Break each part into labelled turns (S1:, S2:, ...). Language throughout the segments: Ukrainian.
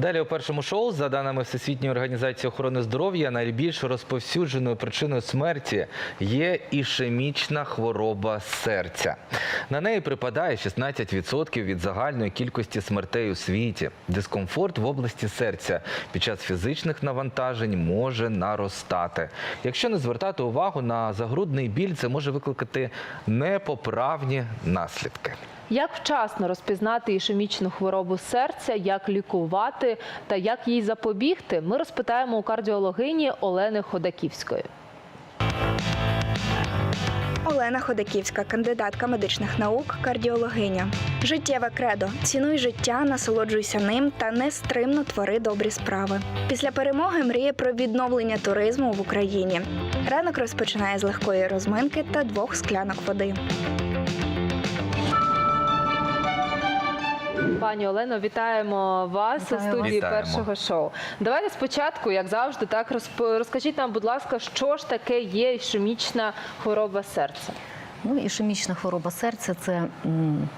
S1: Далі у першому шоу, за даними Всесвітньої організації охорони здоров'я, найбільш розповсюдженою причиною смерті є ішемічна хвороба серця. На неї припадає 16% від загальної кількості смертей у світі. Дискомфорт в області серця під час фізичних навантажень може наростати. Якщо не звертати увагу на загрудний біль, це може викликати непоправні наслідки.
S2: Як вчасно розпізнати ішемічну хворобу серця, як лікувати та як їй запобігти, ми розпитаємо у кардіологині Олени Ходаківської.
S3: Олена Ходаківська, кандидатка медичних наук, кардіологиня. Життєве кредо. Цінуй життя, насолоджуйся ним та нестримно твори добрі справи. Після перемоги мріє про відновлення туризму в Україні. Ранок розпочинає з легкої розминки та двох склянок води.
S2: Пані Олено, вітаємо вас
S4: Вітаю
S2: у студії
S1: Вітаємо.
S2: першого шоу. Давайте спочатку, як завжди, так розп- розкажіть нам, будь ласка, що ж таке є ішемічна хвороба серця?
S4: Ну, ішемічна хвороба серця це м,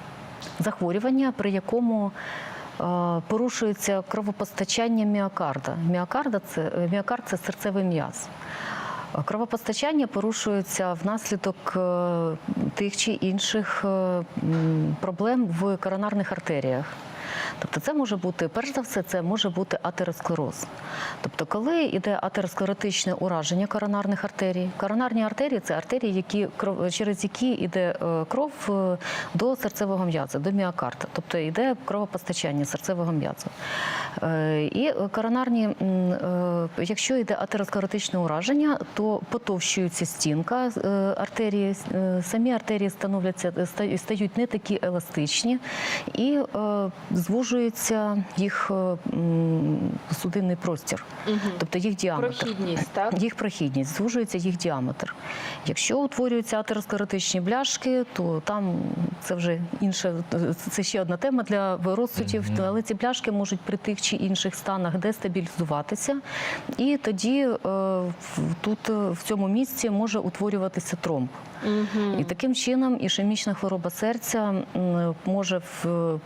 S4: захворювання, при якому е, порушується кровопостачання міокарда. Міокарда це, е, міокард це серцевий м'яз. Кровопостачання порушується внаслідок е, тих чи інших е, проблем в коронарних артеріях. Тобто це може бути, перш за все, це може бути атеросклероз. Тобто, коли йде атеросклеротичне ураження коронарних артерій, коронарні артерії це артерії, які, через які йде е, кров до серцевого м'яза, до міокарда. Тобто йде кровопостачання серцевого м'язу. Е, І коронарні, е, якщо йде атеросклеротичне ураження, то потовщується стінка е, артерії, самі артерії становляться, стають не такі еластичні і звужується їх судинний простір, тобто їх діаметр.
S2: Прохідність, так?
S4: Їх прохідність, звужується їх діаметр. Якщо утворюються атеросклеротичні бляшки, то там це вже інше, це ще одна тема для розсудів, але ці бляшки можуть при тих чи інших станах дестабілізуватися, і тоді е, тут е, в цьому місці може утворюватися тромб. І таким чином ішемічна хвороба серця може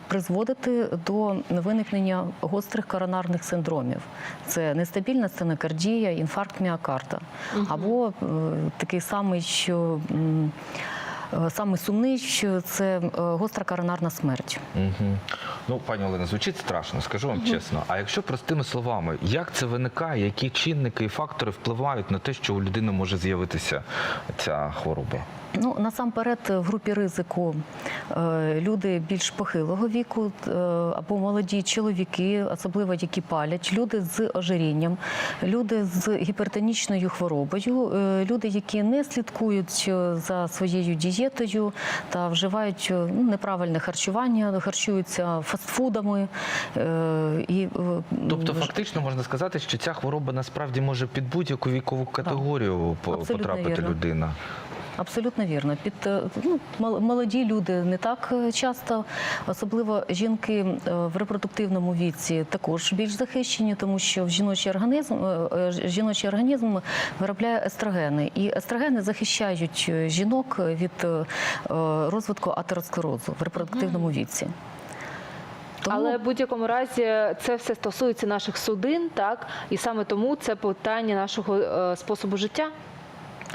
S4: призводити до виникнення гострих коронарних синдромів. Це нестабільна стенокардія, інфаркт міокарда. Або е, такий самий, що е, сумний, що це е, гостра коронарна смерть.
S1: Угу. Ну, пані Олена, звучить страшно, скажу вам чесно. А якщо простими словами, як це виникає, які чинники і фактори впливають на те, що у людини може з'явитися ця хвороба?
S4: Ну насамперед в групі ризику е, люди більш похилого віку е, або молоді чоловіки, особливо які палять, люди з ожирінням, люди з гіпертонічною хворобою, е, люди, які не слідкують за своєю дієтою та вживають ну, неправильне харчування, харчуються фастфудами і
S1: Тобто, фактично можна сказати, що ця хвороба насправді може під будь-яку вікову категорію
S4: Абсолютно
S1: потрапити
S4: вірно.
S1: людина.
S4: Абсолютно вірно. Під е, ну, молоді люди не так е, часто, особливо жінки е, в репродуктивному віці також більш захищені, тому що в жіночий організм жіночий організм виробляє естрогени, і естрогени захищають жінок від розвитку атеросклерозу в репродуктивному віці. Тому-
S2: Але в будь-якому разі це все стосується наших судин, так? І саме тому це питання нашого е, способу життя.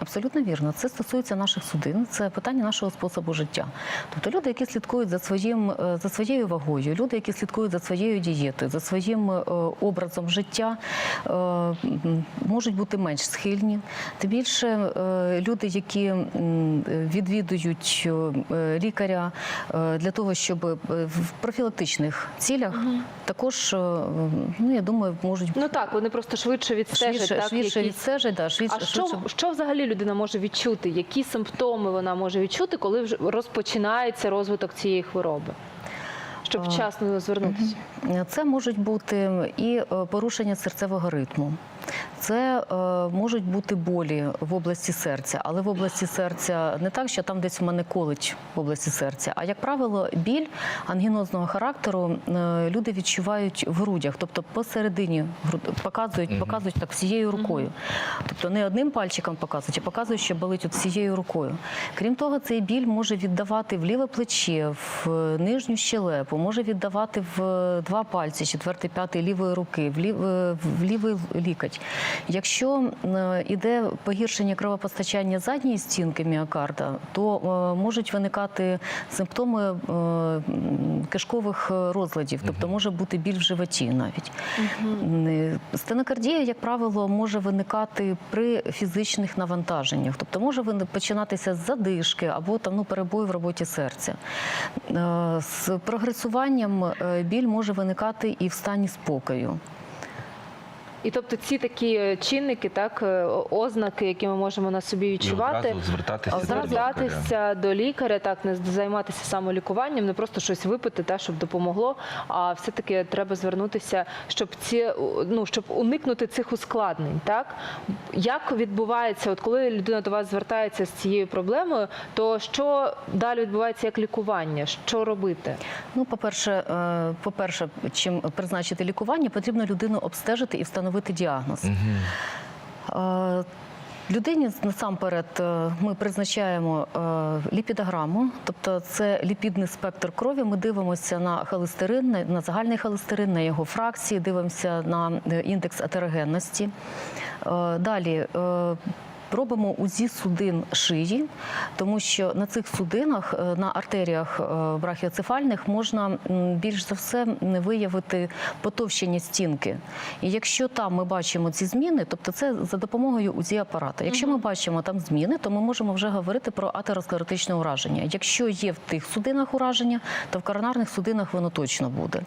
S4: Абсолютно вірно. Це стосується наших судин, це питання нашого способу життя. Тобто люди, які слідкують за своїм е, за своєю вагою, люди, які слідкують за своєю дієтою, за своїм е, образом життя, е, можуть бути менш схильні. Тим більше люди, які відвідують лікаря для того, щоб в профілактичних цілях також, е, ну я думаю, можуть
S2: Ну так, вони просто швидше відстежать,
S4: швидше,
S2: так,
S4: швидше
S2: якісь-
S4: відстежать, да, швидше,
S2: А що,
S4: швидше.
S2: що взагалі людина може відчути? Які симптоми вона може відчути, коли вже розпочинається розвиток цієї хвороби? Щоб вчасно звернутися.
S4: Це можуть бути і е, порушення серцевого ритму. Це е, можуть бути болі в області серця, але в області серця не так, що там десь в мене колить в області серця. А як правило, біль ангінозного характеру е, люди відчувають в грудях, тобто посередині показують, показують так всією рукою. Тобто не одним пальчиком показують, а показують, що болить от всією рукою. Крім того, цей біль може віддавати в ліве плече, в нижню щелепу, може віддавати в два пальці, четвертий, п'ятий лівої руки, в, лів, е, в лівий лікоть. Якщо е, іде погіршення кровопостачання задньої стінки міокарда, то е, можуть виникати симптоми е, кишкових е, розладів, тобто може бути біль в животі навіть. Е, Стенокардія, як правило, може виникати при фізичних навантаженнях, тобто може починатися з задишки або там ну перебої в роботі серця. Е, З прогресуванням е, біль може виникати і в стані спокою.
S2: І тобто ці такі е, чинники, так е, ознаки, які ми можемо на собі
S1: І
S2: відчувати.
S1: одразу звертатися до лікаря.
S2: До лікаря, так не займатися самолікуванням, не просто щось випити, та щоб допомогло. А все-таки треба звернутися, щоб ці ну щоб уникнути цих ускладнень. Так як відбувається, от коли людина до вас звертається з цією проблемою, то що далі відбувається як лікування? Що робити?
S4: Ну, по-перше, е, по-перше, чим призначити лікування, потрібно людину обстежити і встановити діагноз. Е, Людині насамперед е, ми призначаємо е, ліпідограму, тобто це ліпідний спектр крові. Ми дивимося на холестерин, на- загальний холестерин, на його фракції, дивимося на індекс атерогенності. Далі робимо УЗІ судин шиї, тому що на цих судинах, е, на артеріях е, брахіоцефальних можна більш за все виявити потовщення стінки. І якщо там ми бачимо ці зміни, тобто це за допомогою УЗІ апарата. Якщо ми бачимо там зміни, то ми можемо вже говорити про атеросклеротичне ураження. Якщо є в тих судинах ураження, то в коронарних судинах воно точно буде.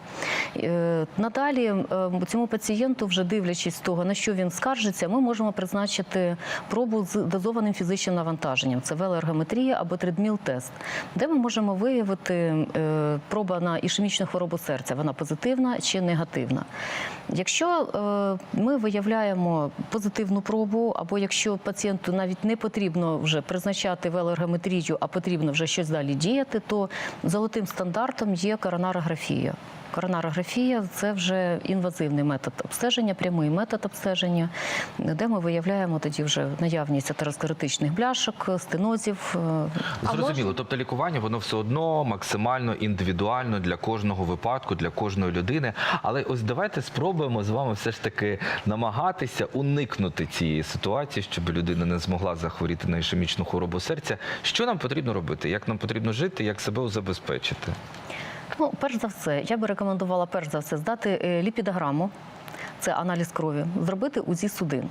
S4: Е, Надалі е, цьому пацієнту, вже дивлячись того, на що він скаржиться, ми можемо призначити пробу з дозованим фізичним навантаженням. Це велоергометрія або тридміл-тест, де ми можемо виявити е, проба на ішемічну хворобу серця, вона позитивна чи негативна. Якщо е, ми виявляємо позитивну пробу, або якщо пацієнту навіть не потрібно вже призначати велоергометрію, а потрібно вже щось далі діяти, то золотим стандартом є коронарографія. Коронарографія це вже інвазивний метод обстеження, прямий метод обстеження, де ми виявляємо тоді вже наявність атеросклеротичних бляшок, стенозів. е,
S1: Зрозуміло, тобто лікування воно все одно максимально індивідуально для кожного випадку, для кожної людини. Але ось давайте спробуємо з вами все ж таки намагатися уникнути цієї ситуації, щоб людина не змогла захворіти на ішемічну хворобу серця. Що нам потрібно робити? Як нам потрібно жити, як себе забезпечити?
S4: Ну, перш за все, я би рекомендувала перш за все здати е, ліпідограму. Це аналіз крові, зробити УЗІ судин.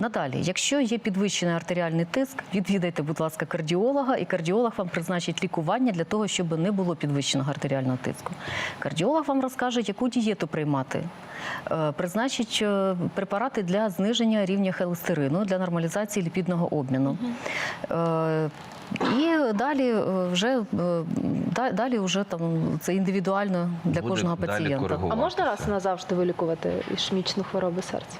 S4: Надалі, якщо є підвищений артеріальний тиск, відвідайте, будь ласка, кардіолога, і кардіолог вам призначить лікування для того, щоб не було підвищеного артеріального тиску. Кардіолог вам розкаже, яку дієту приймати. Е, Призначить е, препарати для зниження рівня холестерину, для нормалізації ліпідного обміну. І далі е, вже е, далі вже там це індивідуально для
S1: Буде
S4: кожного пацієнта.
S2: А можна раз назавжди вилікувати ішемічну хворобу серця?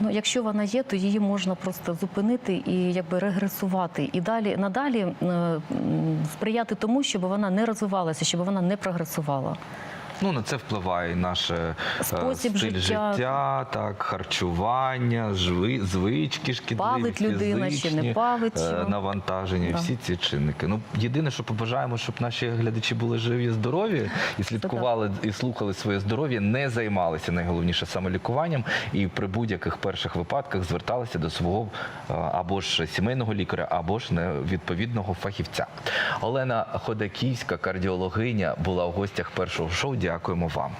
S4: Ну, якщо вона є, то її можна просто зупинити і якби регресувати. І далі надалі е, сприяти тому, щоб вона не розвивалася, щоб вона не прогресувала.
S1: Ну на це впливає і наше е,
S4: Спосіб
S1: стиль
S4: життя.
S1: життя, так харчування, жви, звички шкідливі,
S4: Палить людина чи не палить,
S1: е,
S4: ну.
S1: навантаження,
S4: Да.
S1: всі ці чинники. Ну єдине, що побажаємо, щоб наші глядачі були живі, здорові і слідкували і слухали своє здоров'я, не займалися найголовніше самолікуванням і при будь-яких перших випадках зверталися до свого е, або ж сімейного лікаря, або ж не відповідного фахівця. Олена Ходаківська, кардіологиня, була в гостях першого шоу. Дякуємо вам.